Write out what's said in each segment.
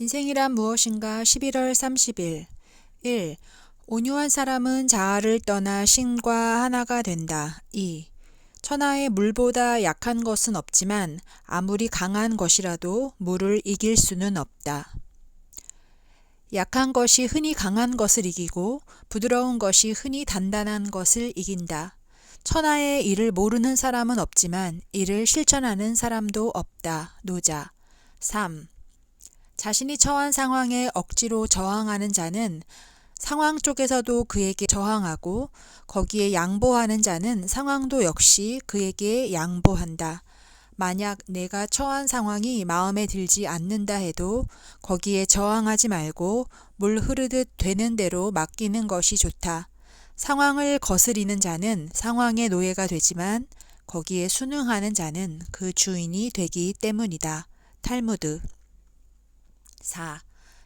인생이란 무엇인가 11월 30일 1. 온유한 사람은 자아를 떠나 신과 하나가 된다. 2. 천하에 물보다 약한 것은 없지만 아무리 강한 것이라도 물을 이길 수는 없다. 약한 것이 흔히 강한 것을 이기고 부드러운 것이 흔히 단단한 것을 이긴다. 천하에 이를 모르는 사람은 없지만 이를 실천하는 사람도 없다. 노자. 3. 자신이 처한 상황에 억지로 저항하는 자는 상황 쪽에서도 그에게 저항하고 거기에 양보하는 자는 상황도 역시 그에게 양보한다. 만약 내가 처한 상황이 마음에 들지 않는다 해도 거기에 저항하지 말고 물 흐르듯 되는 대로 맡기는 것이 좋다. 상황을 거스리는 자는 상황의 노예가 되지만 거기에 순응하는 자는 그 주인이 되기 때문이다. 탈무드 4.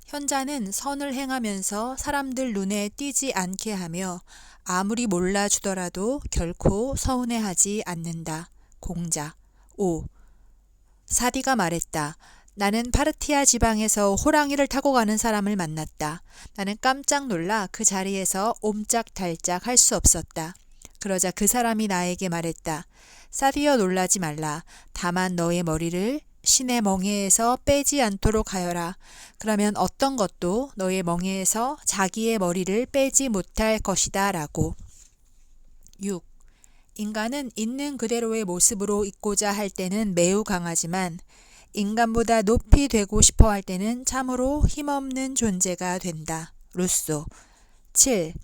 현자는 선을 행하면서 사람들 눈에 띄지 않게 하며 아무리 몰라주더라도 결코 서운해하지 않는다. 공자 5. 사디가 말했다. 나는 파르티아 지방에서 호랑이를 타고 가는 사람을 만났다. 나는 깜짝 놀라 그 자리에서 옴짝달짝 할 수 없었다. 그러자 그 사람이 나에게 말했다. 사디여 놀라지 말라. 다만 너의 머리를 신의 멍에에서 빼지 않도록 하여라. 그러면 어떤 것도 너의 멍에에서 자기의 머리를 빼지 못할 것이다. 라고. 6. 인간은 있는 그대로의 모습으로 있고자 할 때는 매우 강하지만 인간보다 높이 되고 싶어 할 때는 참으로 힘없는 존재가 된다. 루소. 7.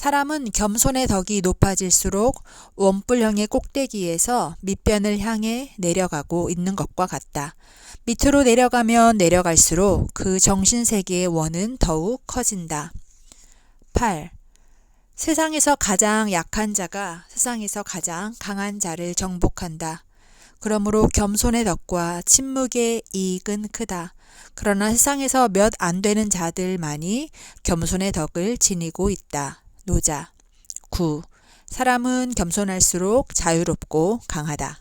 사람은 겸손의 덕이 높아질수록 원뿔형의 꼭대기에서 밑변을 향해 내려가고 있는 것과 같다. 밑으로 내려가면 내려갈수록 그 정신세계의 원은 더욱 커진다. 8. 세상에서 가장 약한 자가 세상에서 가장 강한 자를 정복한다. 그러므로 겸손의 덕과 침묵의 이익은 크다. 그러나 세상에서 몇 안 되는 자들만이 겸손의 덕을 지니고 있다. 노자 9. 사람은 겸손할수록 자유롭고 강하다.